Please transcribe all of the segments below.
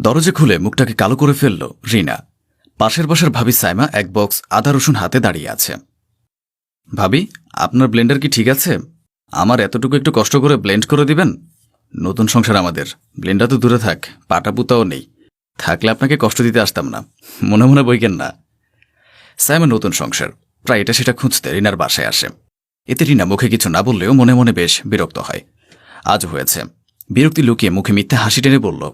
দরজা খুলে মুখটাকে কালো করে ফেলল রিনা। পাশের বসার ভাবি সাইমা এক বক্স আদা রসুন হাতে দাঁড়িয়ে আছে। ভাবি, আপনার ব্লেন্ডার কি ঠিক আছে? আমার এতটুকু একটু কষ্ট করে ব্লেন্ড করে দিবেন? নতুন সংসার আমাদের। ব্লেন্ডার তো দূরে থাক, পাটা পুতাও নেই। থাকলে আপনাকে কষ্ট দিতে আসতাম না। মনে মনে বইকেন না। সাইমা নতুন সংসার। প্রায় এটা সেটা খুঁজতে রিনার বাসায় আসে। এতে রিনা মুখে কিছু না বললেও মনে মনে বেশ বিরক্ত হয়। আজ হয়েছে। বিরক্তি লুকিয়ে মুখে মিথ্যা হাসি টেনে বলল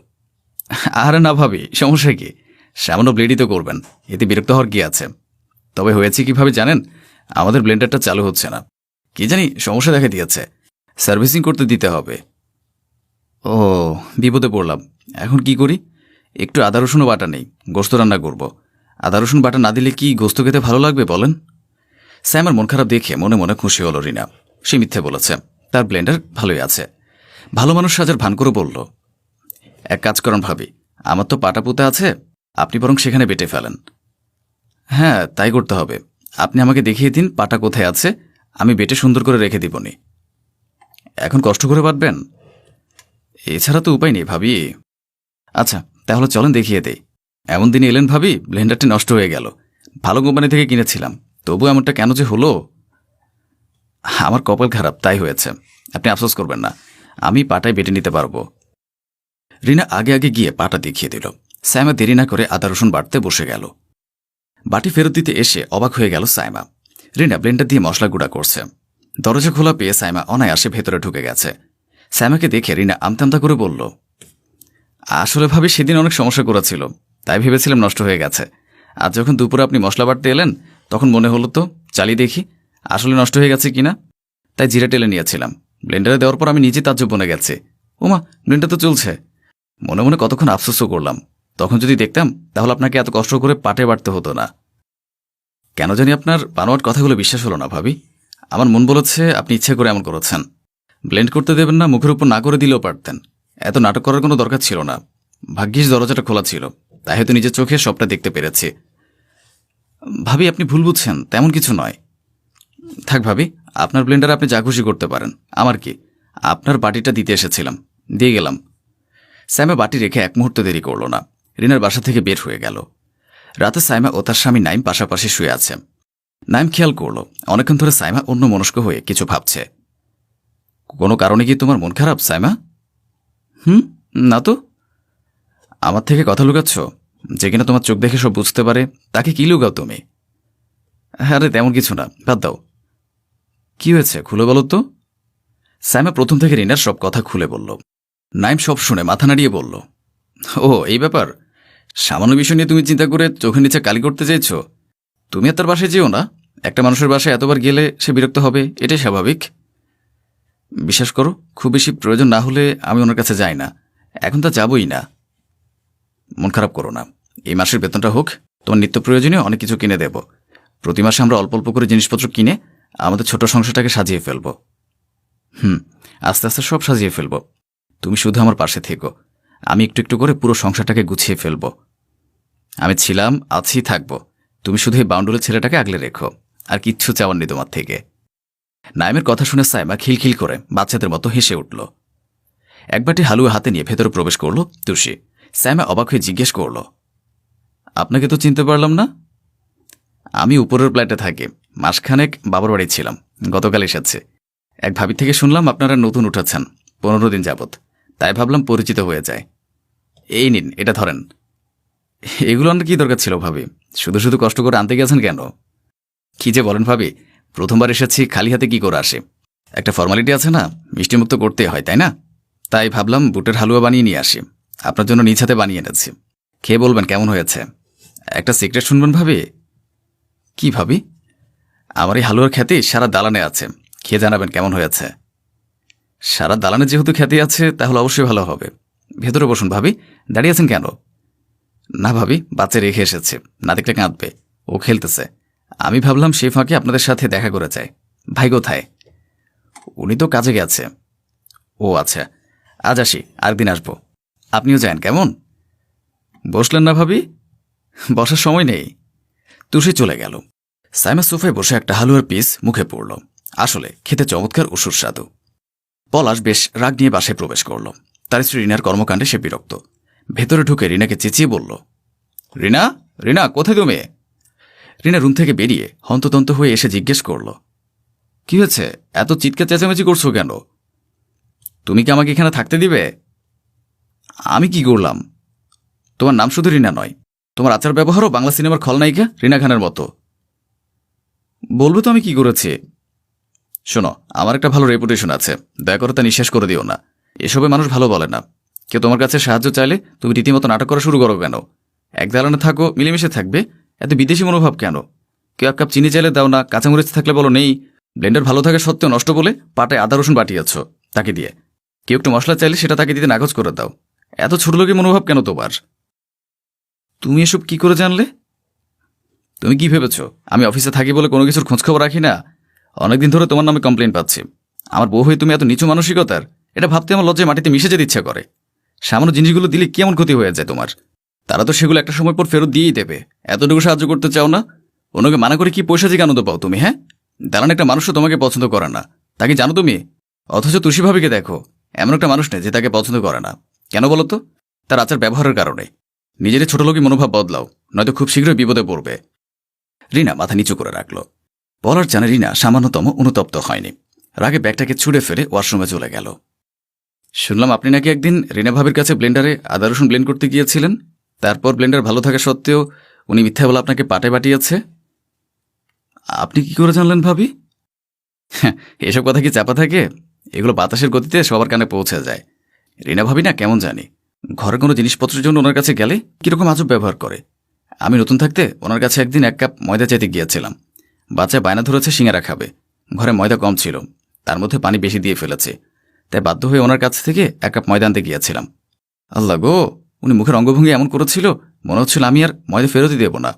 আরে না ভাবি, সমস্যা কি? সামান্য ব্লেডই তো করবেন, এতে বিরক্ত হওয়ার কি আছে? তবে হয়েছে কীভাবে জানেন? আমাদের ব্লেন্ডারটা চালু হচ্ছে না। কি জানি সমস্যা দেখা দিয়েছে। সার্ভিসিং করতে দিতে হবে। ও, বিপদে পড়লাম। এখন কি করি? একটু আদা রসুনও বাটা নেই, গোস্ত রান্না করব। আদা, রসুন, বাটা না দিলে কি গোস্ত খেতে ভালো লাগবে বলেন? স্যামের মন খারাপ দেখে মনে মনে খুশি হলো রিনা। সে মিথ্যে বলেছে, তার ব্লেন্ডার ভালোই আছে। ভালো মানুষ সাজার ভান করে বলল এক কাজ করুন ভাবি, আমার তো পাটা পুঁতে আছে, আপনি বরং সেখানে বেটে ফেলেন। হ্যাঁ তাই করতে হবে। আপনি আমাকে দেখিয়ে দিন পাটা কোথায় আছে, আমি বেটে সুন্দর করে রেখে দিবনি। এখন কষ্ট করে বাটবেন এছাড়া তো উপায় নেই ভাবি। আচ্ছা তাহলে চলেন দেখিয়ে দেই। এমন দিনে এলেন ভাবি, ব্লেন্ডারটি নষ্ট হয়ে গেল। ভালো কোম্পানি থেকে কিনেছিলাম। তবু এমনটা কেন যে হলো? আমার কপাল খারাপ, তাই হয়েছে। আপনি আফসোস করবেন না। আমি পাটায় বেটে নিতে পারব। রিনা আগে আগে গিয়ে পাটা দেখিয়ে দিল। সাইমা দেরি না করে আদা রসুন বাটতে বসে গেল। বাটি ফেরত দিতে এসে অবাক হয়ে গেল সাইমা। রিনা ব্লেন্ডার দিয়ে মশলা গুঁড়া করছে। দরজা খোলা পেয়ে সাইমা অনায়াসে ভেতরে ঢুকে গেছে। সাইমাকে দেখে রিনা আমতামতা করে বলল, আসলে ভাবি সেদিন অনেক সমস্যা করেছিল, তাই ভেবেছিলাম নষ্ট হয়ে গেছে। আর যখন দুপুরে আপনি মশলা বাটতে এলেন, তখন মনে হলো তো, চালিয়ে দেখি, আসলে নষ্ট হয়ে গেছে কিনা। তাই জিরা টেলে নিয়েছিলাম। ব্লেন্ডারে দেওয়ার পর আমি নিজে তাজ্জব বনে গেছে। ওমা ব্লেন্ডার তো চলছে। মনে মনে কতক্ষণ আফসোসও করলাম। তখন যদি দেখতাম, তাহলে আপনাকে এত কষ্ট করে পাটে বাড়তে হতো না। কেন জানি আপনার বানোয়াট কথাগুলো বিশ্বাস হলো না, ভাবি। আমার মন বলেছে আপনি ইচ্ছে করে এমন করেছেন। ব্লেন্ড করতে দেবেন না, মুখের উপর না করে দিলেও পারতেন। এত নাটক করার কোনো দরকার ছিল না। ভাগ্যিস দরজাটা খোলা ছিল। তাই হয়তো নিজের চোখে সবটা দেখতে পেরেছি। ভাবি, আপনি ভুল বুঝছেন, তেমন কিছু নয়। থাক ভাবি, আপনার ব্লেন্ডার আপনি যা খুশি করতে পারেন। আমার কি? আপনার বাটিটা দিতে এসেছিলাম। দিয়ে গেলাম। স্যামা বাটি রেখে এক মুহূর্ত দেরি করল না। রিনার বাসা থেকে বের হয়ে গেল। রাতে সাইমা ও তার স্বামী নাইম পাশাপাশি শুয়ে আছে। নাইম খেয়াল করল, অনেকক্ষণ ধরে সাইমা অন্য মনস্ক হয়ে কিছু ভাবছে। কোনো কারণে কি তোমার মন খারাপ, সাইমা? হুম, না তো। আমার থেকে কথা লুকাচ্ছ? যে কিনা তোমার চোখ দেখে সব বুঝতে পারে, তাকে কি লুকাও তুমি? আরে তেমন কিছু না, বাদ দাও। কি হয়েছে, খুলে বলো তো। সাইমা প্রথম থেকে রিনার সব কথা খুলে বলল। নাইম সব শুনে মাথা নাড়িয়ে বলল, ও, এই ব্যাপার? সামান্য বিষয় নিয়ে তুমি চিন্তা করে চোখের নিচে কালি করতে চাইছ তুমি আর তার বাসায় যেও না? একটা মানুষের বাসায় এতবার গেলে সে বিরক্ত হবে, এটাই স্বাভাবিক। বিশ্বাস করো, খুব বেশি প্রয়োজন না হলে আমি ওনার কাছে যাই না। এখন তা যাবই না। মন খারাপ করো না। এই মাসের বেতনটা হোক, তোমার নিত্য প্রয়োজনীয় অনেক কিছু কিনে দেব। প্রতি মাসে আমরা অল্প অল্প করে জিনিসপত্র কিনে আমাদের ছোট সংসারটাকে সাজিয়ে ফেলব। হুম, আস্তে আস্তে সব সাজিয়ে ফেলব। তুমি শুধু আমার পাশে থেকো। আমি একটু একটু করে পুরো সংসারটাকে গুছিয়ে ফেলব। আমি ছিলাম, আছি, থাকব। তুমি শুধু এই বাউন্ডুলের ছেলেটাকে আগলে রেখো। আর কিচ্ছু চাওয়ার নেই তোমার থেকে। নাইমের কথা শুনে সাইমা খিলখিল করে বাচ্চাদের মতো হেসে উঠল। একবারটি হালুয়া হাতে নিয়ে ভেতরে প্রবেশ করল তুষি সাইমা অবাক হয়ে জিজ্ঞেস করল, আপনাকে তো চিনতে পারলাম না? আমি উপরের ফ্ল্যাটে থাকি। মাসখানেক বাবার বাড়ি ছিলাম। গতকাল এসেছে। এক ভাবি থেকে শুনলাম আপনারা নতুন উঠেছেন। পনেরো দিন যাবত তাই ভাবলাম পরিচিত হয়ে যায় এই নিন, এটা ধরেন। এগুলো আনার কী দরকার ছিল ভাবি? শুধু শুধু কষ্ট করে আনতে গেছেন কেন? কি যে বলেন ভাবি, প্রথমবার এসেছি, খালি হাতে কি করে আসে? একটা ফর্মালিটি আছে না, মিষ্টিমুক্ত করতে হয়, তাই না? তাই ভাবলাম বুটের হালুয়া বানিয়ে নিয়ে আসি। আপনার জন্য নিজ হাতে বানিয়ে এনেছি। খেয়ে বলবেন কেমন হয়েছে? একটা সিক্রেট শুনবেন ভাবি? কি ভাবি? আমার এই হালুয়ার খ্যাতি সারা দালানে আছে। খেয়ে জানাবেন কেমন হয়েছে। সারা দালানে যেহেতু খ্যাতি আছে, তাহলে অবশ্যই ভালো হবে। ভেতরে বসুন, ভাবি। দাঁড়িয়ে আছেন কেন? না, ভাবি, বাচ্চা রেখে এসেছে। না দেখলে কাঁদবে। ও খেলতেছে। আমি ভাবলাম সে ফাঁকে আপনাদের সাথে দেখা করে যায়। ভাই কোথায়? উনি তো কাজে গেছে। ও আচ্ছা। আজ আসি, আরেকদিন আসব। আপনিও যান, কেমন? বসলেন না, ভাবি? বসার সময় নেই। তুষি চলে গেল। সাইমা সোফায় বসে একটা হালুয়ার পিস মুখে পড়ল। আসলে, খেতে চমৎকার ও সুস্বাদু পলাশ বেশ রাগ নিয়ে বাসায় প্রবেশ করল। তার স্ত্রী রিনার কর্মকাণ্ডে সে বিরক্ত। ভেতরে ঢুকে রিনাকে চেঁচিয়ে বলল, রিনা রিনা, কোথায় তুমি? রিনা রুম থেকে বেরিয়ে হন্ততন্ত হয়ে এসে জিজ্ঞেস করল, কি হয়েছে? এত চিৎকার, চেঁচামেচি করছ কেন? তুমি কি আমাকে এখানে থাকতে দিবে? আমি কি করলাম? তোমার নাম শুধু রিনা নয়, তোমার আচার ব্যবহারও বাংলা সিনেমার খলনায়িকা রিনা খানের মতো। বলব তো আমি কি করেছি? শোনো, আমার একটা ভালো রেপুটেশন আছে। দয়া করে তা নিঃশ্বাস করে দিও না। এসবে মানুষ ভালো বলে না। কেউ তোমার কাছে সাহায্য চাইলে তুমি রীতিমতো নাটক করা শুরু করো কেন? এক দালানে থাকো, মিলেমিশে থাকবে। এত বিদেশি মনোভাব কেন? কেউ এক কাপ চিনি চাইলে দাও না, কাঁচামরিচ থাকলে বলো নেই। ব্লেন্ডার ভালো থাকা সত্ত্বেও নষ্ট বলে পাটায় আদা, রসুন বাটিয়েছ, তাকে দিয়ে। কেউ একটু মশলা চাইলে সেটা তাকে দিতে নাকচ করে দাও। এত ছোট লোকের মনোভাব কেন তোমার? তুমি এসব কি করে জানলে? তুমি কি ভেবেছ? আমি অফিসে থাকি বলে কোনো কিছুর খোঁজখবর রাখি না? অনেকদিন ধরে তোমার নামে কমপ্লেন পাচ্ছি। আমার বউ হয়ে তুমি এত নিচু মানসিকতার, এটা ভাবতে আমার লজ্জায় মাটিতে মিশে যেতে ইচ্ছা করে। সামান্য জিনিসগুলো দিলে কেমন ক্ষতি হয়ে যায় তোমার? তারা তো সেগুলো একটা সময় পর ফেরত দিয়েই দেবে। এতটুকু সাহায্য করতে চাও না? ওনাকে মানা করে কি পয়সা যে আনন্দ পাও তুমি হ্যাঁ? দালান একটা মানুষও তোমাকে পছন্দ করে না। তাকে জানো তুমি? অথচ তুষি ভাবিকে দেখো, এমন একটা মানুষ নেই যে তাকে পছন্দ করে না। কেন বলো তো? তার আচার ব্যবহারের কারণে। নিজের ছোট লোকই মনোভাব বদলাও, নয়তো খুব শীঘ্রই বিপদে পড়বে। রিনা, মাথা নিচু করে রাখল। বলার জানে রিনা সামান্যতম অনুতপ্ত হয়নি। রাগে ব্যাগটাকে ছুঁড়ে ফেলে ওয়াশরুমে চলে গেল। শুনলাম আপনি নাকি একদিন রিনা ভাবির কাছে ব্লেন্ডারে আদা রসুন ব্লেন্ড করতে গিয়েছিলেন। তারপর ব্লেন্ডার ভালো থাকা সত্ত্বেও উনি মিথ্যা বলে আপনাকে পাটে বাটিয়েছে আপনি কি করে জানলেন ভাবি? হ্যাঁ, এসব কথা কি চাপা থাকে? এগুলো বাতাসের গতিতে সবার কানে পৌঁছে যায়। রিনা ভাবি না কেমন জানি। ঘরের কোনো জিনিসপত্রের জন্য ওনার কাছে গেলে কীরকম আজব ব্যবহার করে। আমি নতুন থাকতে ওনার কাছে একদিন এক কাপ ময়দা চাইতে গিয়েছিলাম। বাচ্চা বায়না ধরেছে, সিঙ্গারা খাবে। ঘরে ময়দা কম ছিল, তার মধ্যে পানি বেশি দিয়ে ফেলেছে। তাই বাধ্য হয়ে ওনার কাছ থেকে এক কাপ ময়দা আনতে গিয়েছিলাম। আল্লাহ গো, উনি মুখের অঙ্গভঙ্গি এমন করেছিল, মনে হচ্ছিল আমি আর ময়দা ফেরতই দেব না।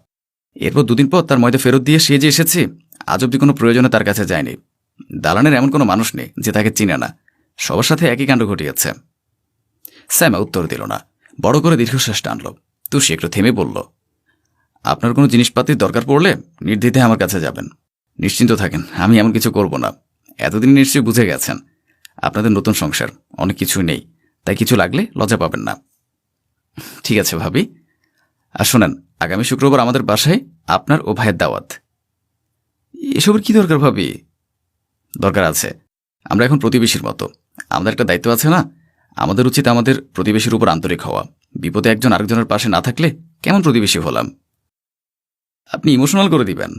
এরপর দুদিন পর তার ময়দা ফেরত দিয়ে সে যে এসেছে, আজ অব্দি কোনো প্রয়োজনে তার কাছে যায়নি। দালানের এমন কোনো মানুষ নেই যে তাকে চিনে না। সবার সাথে একই কাণ্ড ঘটিয়েছে। স্যামা উত্তর দিল না। বড় করে দীর্ঘশ্বাস টানল। তুষি একটু থেমে বলল আপনার কোনো জিনিসপাতির দরকার পড়লে নির্দ্বিধায় আমার কাছে যাবেন। নিশ্চিন্ত থাকেন, আমি এমন কিছু করব না। এতদিন নিশ্চয়ই বুঝে গেছেন, আপনাদের নতুন সংসার, অনেক কিছুই নেই, তাই কিছু লাগলে লজ্জা পাবেন না। ঠিক আছে ভাবি। আর শোনেন, আগামী শুক্রবার আমাদের বাসায় আপনার ও ভাইয়ের দাওয়াত। এসবের কি দরকার ভাবি? দরকার আছে। আমরা এখন প্রতিবেশীর মতো। আমাদের একটা দায়িত্ব আছে না? আমাদের উচিত আমাদের প্রতিবেশীর উপর আন্তরিক হওয়া। বিপদে একজন আরেকজনের পাশে না থাকলে কেমন প্রতিবেশী হলাম? আপনি ইমোশনাল করে দিবেন।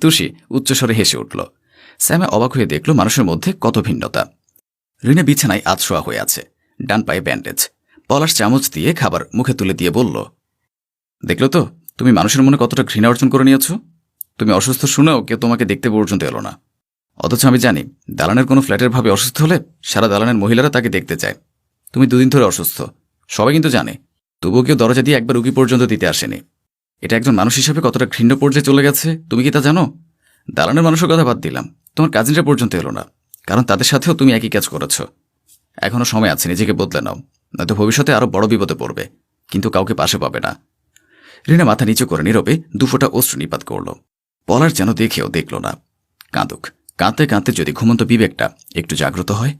তুষি উচ্চস্বরে হেসে উঠল। স্যামে অবাক হয়ে দেখল মানুষের মধ্যে কত ভিন্নতা। রিনা বিছানায় আতশোয়া হয়ে আছে, ডান পায়ে ব্যান্ডেজ। পলাশ চামচ দিয়ে খাবার মুখে তুলে দিয়ে বলল, দেখল তো, তুমি মানুষের মনে কতটা ঘৃণা অর্জন করে নিয়েছ? তুমি অসুস্থ শুনেও কেউ তোমাকে দেখতে পর্যন্ত এলো না। অথচ আমি জানি, দালানের কোনো ফ্ল্যাটের ভাবে অসুস্থ হলে সারা দালানের মহিলারা তাকে দেখতে চায়। তুমি দুদিন ধরে অসুস্থ, সবাই কিন্তু জানে। তবুও কেউ দরজা দিয়ে একবার রুগী পর্যন্ত দিতে আসেনি। এটা একজন মানুষ হিসাবে কতটা ঘৃণ্য পর্যায়ে চলে গেছে, তুমি কি তা জানো? দালানের মানুষের কথা বাদ দিলাম। তোমার কাজিনরা পর্যন্ত এলো না, কারণ তাদের সাথেও তুমি একই কাজ করেছ। এখনও সময় আছে, নিজেকে বদলে নাও, নয়তো ভবিষ্যতে আরও বড় বিপদে পড়বে, কিন্তু কাউকে পাশে পাবে না। রিনা মাথা নিচু করে নীরবে দুফোটা অস্ত্র নিপাত করল। পলার যেন দেখেও দেখল না। কাঁদুক, কাঁদতে কাঁদতে যদি ঘুমন্ত বিবেকটা একটু জাগ্রত হয়